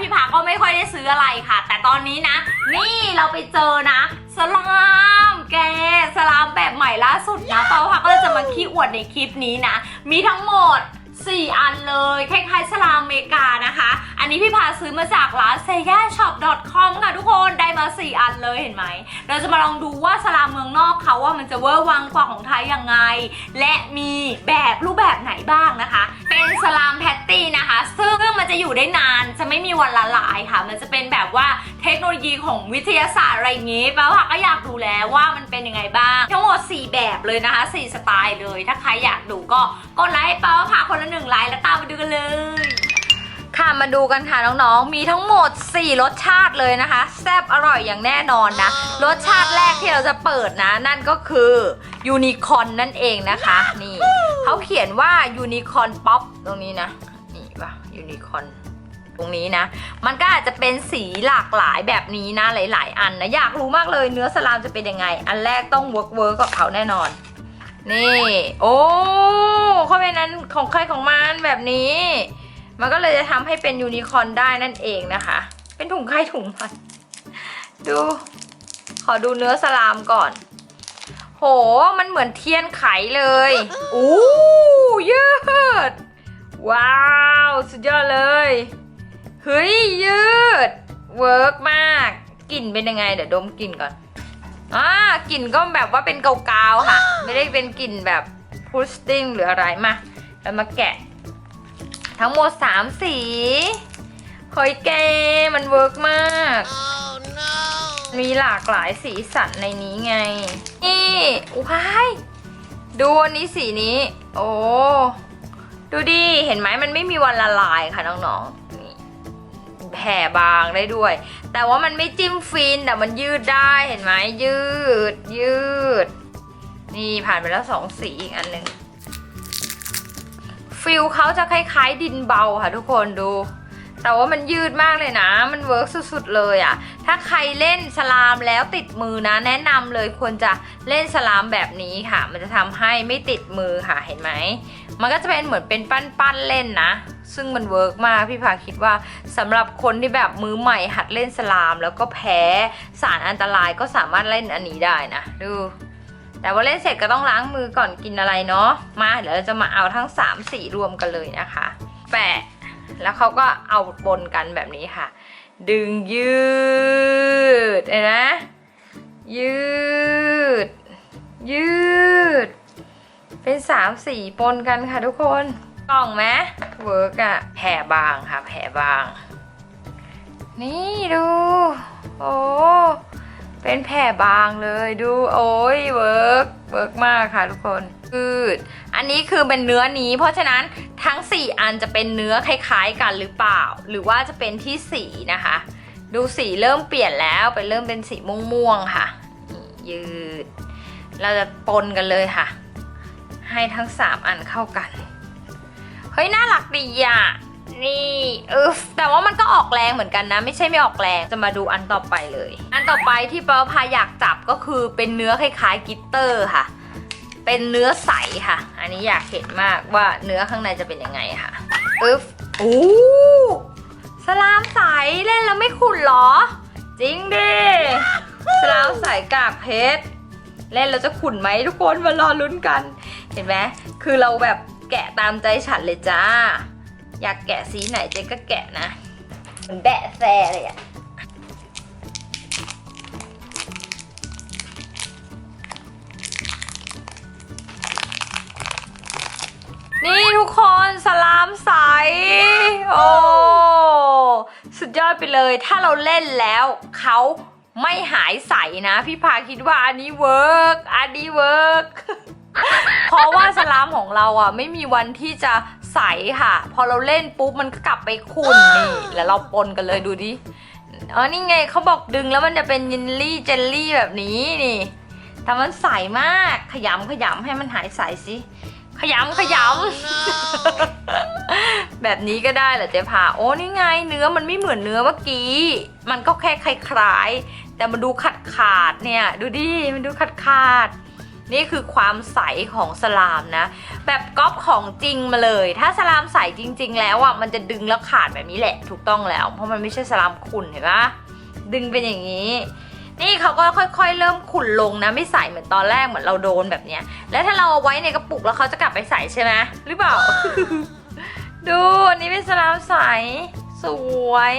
พี่พาก็ไม่ค่อยได้ซื้ออะไรค่ะ แต่ตอนนี้นะ นี่เราไปเจอนะ สลามแกสลามแบบใหม่ล่าสุดนะเปาพาก็เลยจะมาขี้อวดในคลิปนี้นะ มีทั้งหมด 4 อันเลยคล้ายๆสลามอเมริกานะคะ อันนี้พี่พาซื้อมาจากร้าน s e y a s h o p c o m ค่ะทุกคนได้มา 4 อันเลยเห็นไหม เราจะมาลองดูว่าสลามเมืองนอกเขาว่ามันจะเวอร์วังกว่าของไทยยังไง และมีแบบรูปแบบไหนบ้างนะคะ เป็นสลามแพตตี้นะคะ ซึ่งมันจะอยู่ได้นาน ไม่มีวันละลายค่ะ มันจะเป็นแบบว่าเทคโนโลยีของวิทยาศาสตร์อะไรอย่างงี้แปลว่าก็อยากดูแล้วว่ามันเป็นยังไงบ้าง ทั้งหมด 4 แบบเลยนะคะ 4 สไตล์เลย ถ้าใครอยากดูก็กดไลค์ให้แปลว่าพาคนละหนึ่งไลค์แล้วตามมาดูกันเลยค่ะมาดูกันค่ะน้องๆ มีทั้งหมด 4 รสชาติเลยนะคะ แซ่บอร่อยอย่างแน่นอนนะ รสชาติแรกที่เราจะเปิดนะ นั่นก็คือยูนิคอนนั่นเองนะคะ นี่เขาเขียนว่ายูนิคอนป๊อปตรงนี้นะ นี่ป่ะยูนิคอน ตรงนี้นะ มันก็อาจจะเป็นสีหลากหลายแบบนี้นะหลาย ๆ อันนะ อยากรู้มากเลยเนื้อสลามจะเป็นยังไง อันแรกต้องเวิร์กเวิร์กกับเขาแน่นอน นี่ โอ้เขาเป็นนั้นของใครของมันแบบนี้ มันก็เลยจะทำให้เป็นยูนิคอร์นได้นั่นเองนะคะ เป็นถุงไข่ถุงมันดู ขอดูเนื้อสลามก่อน โห มันเหมือนเทียนไขเลยอู้ยืดว้าว สุดยอดเลย เฮ้ยยืด เวิร์กมาก กลิ่นเป็นยังไง เดี๋ยวดมกลิ่นก่อนอ่ากลิ่นก็แบบว่าเป็นเกาๆค่ะ ไม่ได้เป็นกลิ่นแบบพุสติ้งหรืออะไรมาเรามาแกะ ทั้งหมด3สีเฮ้ยแกมันเวิร์กมากมีหลากหลายสีสันในนี้ไง นี่ว้ายดูอันนี้สีนี้ โอ้ ดูดิ เห็นไหมมันไม่มีวันละลายค่ะน้องๆ แผ่บางได้ด้วย แต่ว่ามันไม่จิ้มฟินแต่มันยืดได้เห็นไหมยืด ยืด นี่ผ่านไปแล้วสองสีอีกอันหนึ่งฟิลเขาจะคล้ายๆดินเบาค่ะทุกคนดู แต่ว่ามันยืดมากเลยนะ มันเวิร์กสุดๆเลยอะ่ะ ถ้าใครเล่นสลามแล้วติดมือนะ แนะนำเลยควรจะเล่นสลามแบบนี้ค่ะ มันจะทำให้ไม่ติดมือค่ะเห็นไหม มันก็จะเป็นเหมือนเป็นปั้นๆเล่นนะ ซึ่งมันเวิร์กมากพี่พาคิดว่าสำหรับคนที่แบบมือใหม่หัดเล่นสลาม แล้วก็แพ้สารอันตรายก็สามารถเล่นอันนี้ได้นะดูแต่ว่าเล่นเสร็จก็ต้องล้างมือก่อนกินอะไรเนาะมาเดี๋ยวเราจะมาเอาทั้ง 3 สีรวมกันเลยนะคะ แปะ แล้วเขาก็เอาบนกันแบบนี้ค่ะ ดึงยืดเห็นไหมยืด ยืด เป็นสามสีปนกันค่ะทุกคน กล่องไหมเวิร์กอะแผ่บางค่ะ แผ่บาง นี่ดู โอ้เป็นแผ่บางเลยดูโอ้ยเวิร์กเวิร์กมากค่ะทุกคนยืดอันนี้คือเป็นเนื้อนี้ เพราะฉะนั้นทั้ง 4 อันจะเป็นเนื้อคล้ายๆกันหรือเปล่า หรือว่าจะเป็นที่สีนะคะ ดูสีเริ่มเปลี่ยนแล้วเป็นเริ่มเป็นสีม่วงๆค่ะ ยืด เราจะปนกันเลยค่ะ ให้ทั้ง 3 อันเข้ากัน ฮ้ยน่ารักดีอะนี่เออแต่ว่ามันก็ออกแรงเหมือนกันนะ ไม่ใช่ไม่ออกแรงจะมาดูอันต่อไปเลย อันต่อไปที่เปาพาอยากจับก็คือเป็นเนื้อคล้ายๆกิตเตอร์ค่ะ เป็นเนื้อใสค่ะ อันนี้อยากเห็นมากว่าเนื้อข้างในจะเป็นยังไงค่ะอึ๊บโอ้สลามใสเล่นแล้วไม่ขุ่นเหรอ จริงดิสลามใสกากเพชรเล่นแล้วจะขุ่นไหมทุกคนมารอลุ้นกัน เห็นไหมคือเราแบบ แกะตามใจฉันเลยจ้า อยากแกะสีไหนเจ๊ก็แกะนะเหมือนแบะแซเลยอะนี่ทุกคนสลามใส โอ้สุดยอดไปเลย ถ้าเราเล่นแล้วเขาไม่หายใสนะ พี่พาคิดว่าอันนี้เวิร์กอันนี้เวิร์ก เพราะว่าสลามของเราอะไม่มีวันที่จะใสค่ะ พอเราเล่นปุ๊บมันก็กลับไปขุ่นนี่แล้วเราปนกันเลยดูดิอ๋อนี่ไงเขาบอกดึงแล้วมันจะเป็นยินลี่เจลลี่แบบนี้นี่ทำมันใสมาก ขยำขยำให้มันหายใสสิขยำขยำแบบนี้ก็ได้เหรอเจ๊พาโอ้นี่ไง เนื้อมันไม่เหมือนเนื้อเมื่อกี้ มันก็แค่คล้ายๆแต่มันดูขาดขาดๆเนี่ย ดูดิมันดูขาดขาดๆ นี่คือความใสของสลามนะ แบบก๊อปของจริงมาเลย ถ้าสลามใสจริง ๆ แล้วอะมันจะดึงแล้วขาดแบบนี้แหละ ถูกต้องแล้ว เพราะมันไม่ใช่สลามขุ่นเห็นปะดึงเป็นอย่างนี้ นี่เขาก็ค่อย ๆ เริ่มขุ่นลงนะไม่ใสเหมือนตอนแรกเหมือนเราโดนแบบเนี้ย แล้วถ้าเราเอาไว้ในกระปุกแล้วเขาจะกลับไปใสใช่ไหมหรือเปล่า ดูอันนี้เป็นสลามใสสวย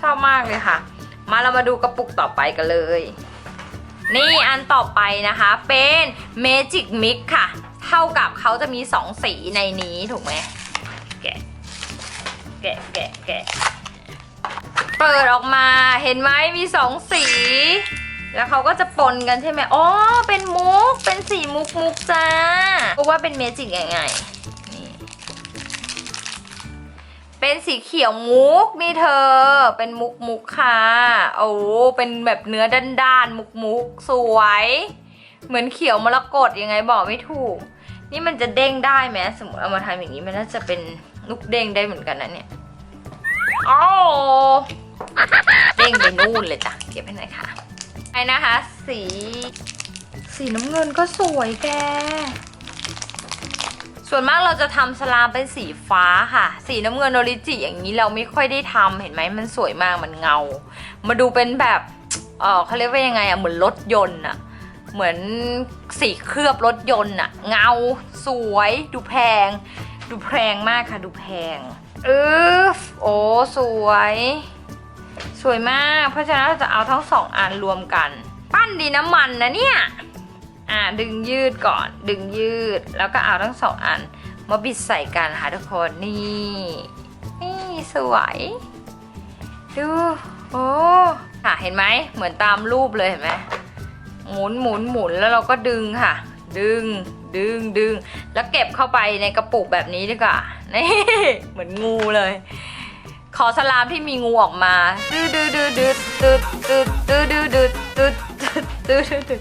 ชอบมากเลยค่ะ มาเรามาดูกระปุกต่อไปกันเลย นี่อันต่อไปนะคะเป็น Magic Mix ค่ะ เท่ากับเขาจะมี 2 สีในนี้ถูกไหมแกะแกะแกะแกะเปิดออกมาเห็นไหมมีสองสี แล้วเขาก็จะปนกันใช่ไหมอ๋อเป็นมุกเป็นสีมุกมุกจ้าเพราะว่าเป็นเมจิกยังไง เป็นสีเขียวมุกนี่เธอ เป็นมุกมุกค่ะโอ้เป็นแบบเนื้อด้านๆมุกมุกสวย เหมือนเขียวมรกตยังไงบอกไม่ถูก นี่มันจะเด้งได้ไหมสมมติเอามาทำอย่างนี้มันน่าจะเป็นลูกเด้งได้เหมือนกันนะเนี่ยอ๋อเด้งไปนู่นเลยจ้ะเก็บให้หนค่ะไปนะคะ สี สีน้ำเงินก็สวยแก ส่วนมากเราจะทำสลามเป็นสีฟ้าค่ะ สีน้ำเงินโอริจิอย่างนี้เราไม่ค่อยได้ทำเห็นไหมมันสวยมากมันเงา มาดูเป็นแบบเออเขาเรียกว่ายังไงอะเหมือนรถยนต์อะเหมือนสีเคลือบรถยนต์อะเงา สวย ดูแพง ดูแพงมากค่ะ ดูแพงเออโอ้สวย สวยมาก เพราะฉะนั้นเราจะเอาทั้งสองอันรวมกัน ปั้นดีน้ำมันนะเนี่ย อ่าดึงยืดก่อน ดึงยืด แล้วก็เอาทั้งสองอันมาบิดใส่กันค่ะทุกคน นี่นี่สวย ดูโอ้ค่ะเห็นไหมเหมือนตามรูปเลยเห็นไหมหมุนหมุนหมุนแล้วเราก็ดึงค่ะ ดึงดึงดึง แล้วเก็บเข้าไปในกระปุกแบบนี้ดีกว่านี่เหมือนงูเลย ขอสลามที่มีงูออกมาดืดดืดดืดดืดดืดดืดดืดดืดดืดดืดดืดดืดดืด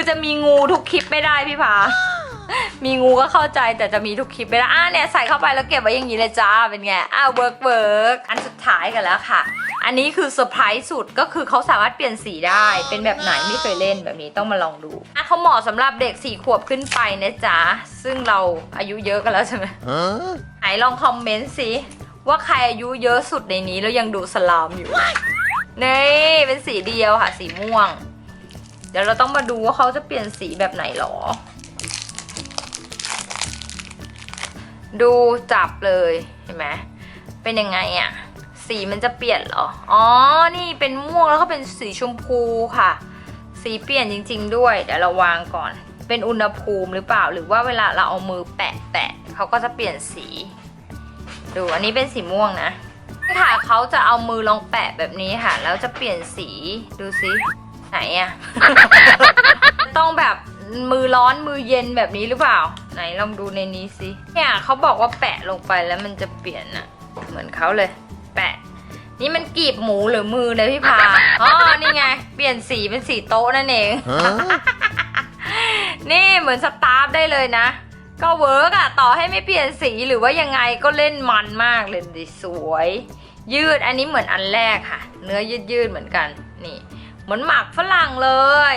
คือจะมีงูทุกคลิปไม่ได้พี่ผามีงูก็เข้าใจแต่จะมีทุกคลิปไม่ได้อะเนี่ยใส่เข้าไปแล้วเก็บไว้อย่างนี้เลยจ้าเป็นไงอะเวิร์กเวิร์กอันสุดท้ายกันแล้วค่ะ อันนี้คือเซอร์ไพรส์สุดก็คือเขาสามารถเปลี่ยนสีได้ เป็นแบบไหนไม่เคยเล่นแบบนี้ต้องมาลองดูอะเขาเหมาะสำหรับเด็กสี่ขวบขึ้นไปนะจ๊ะซึ่งเราอายุเยอะกันแล้วใช่ไหม Huh? ไหนลองคอมเมนต์สิว่าใครอายุเยอะสุดในนี้แล้วยังดูสลามอยู่นี่เป็นสีเดียวค่ะสีม่วงเดี๋ยวเราต้องมาดูว่าเขาจะเปลี่ยนสีแบบไหนหรอ ดูจับเลยเห็นไหมเป็นยังไงอะสีมันจะเปลี่ยนหรอ อ๋อ นี่เป็นม่วงแล้วก็เป็นสีชมพูค่ะ สีเปลี่ยนจริง ๆ ด้วย เดี๋ยวเราวางก่อน เป็นอุณหภูมิหรือเปล่า หรือว่าเวลาเราเอามือแปะแตะเขาก็จะเปลี่ยนสี ดูอันนี้เป็นสีม่วงนะค่ะเขาจะเอามือลองแปะแบบนี้ค่ะ แล้วจะเปลี่ยนสีดูสิ ไหนอะ ต้องแบบมือร้อนมือเย็นแบบนี้หรือเปล่า ไหนลองดูในนี้สิเนี่ยเขาบอกว่าแปะลงไปแล้วมันจะเปลี่ยนอะเหมือนเขาเลย แปะ นี่มันกีบหมูหรือมือเลยพี่พาอ๋อนี่ไง เปลี่ยนสีเป็นสีโต๊ะนั่นเอง Huh? นี่เหมือนสตาร์ฟได้เลยนะ ก็เวิร์กอะต่อให้ไม่เปลี่ยนสีหรือว่ายังไงก็เล่นมันมากเลยดิสวย ยืดอันนี้เหมือนอันแรกค่ะ เนื้อยืดยืดๆเหมือนกันนี่ เหมือนหมักฝรั่งเลย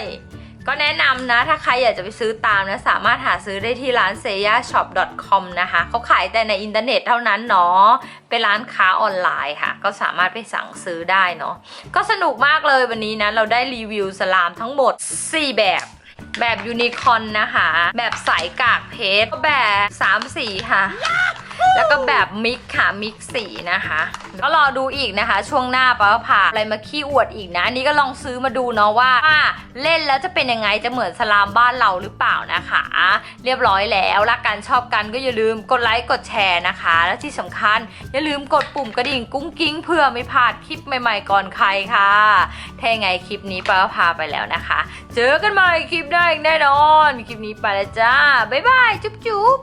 ก็แนะนำนะ ถ้าใครอยากจะไปซื้อตามนะ สามารถหาซื้อได้ที่ร้าน s e y a shop com นะคะเขาขายแต่ในอินเทอร์เน็ตเท่านั้นเนาะเป็นร้านค้าออนไลน์ค่ะ ก็สามารถไปสั่งซื้อได้เนาะก็สนุกมากเลยวันนี้นะ เราได้รีวิวสลามทั้งหมด 4 แบบแบบยูนิคอร์นนะคะ แบบใสกากเพชรแบบ 3 สีค่ะ แล้วก็แบบมิกค่ะมิกสีนะคะ ก็รอดูอีกนะคะ ช่วงหน้าป้าพาอะไรมาขี้อวดอีกนะอันนี้ก็ลองซื้อมาดูเนาะว่าาเล่นแล้วจะเป็นยังไงจะเหมือนสลามบ้านเราหรือเปล่านะคะ เรียบร้อยแล้วรักกันชอบกันก็อย่าลืมกดไลค์กดแชร์นะคะ และที่สำคัญอย่าลืมกดปุ่มกระดิ่งกุ้งกิ้งเพื่อไม่พลาดคลิปใหม่ๆก่อนใครค่ะถ้ายังไงคลิปนี้ป้าพาไปแล้วนะคะ เจอกันใหม่คลิปหน้าอีกแน่นอน คลิปนี้ไปแล้วจ้าบ๊ายบายจุ๊บจุ๊บ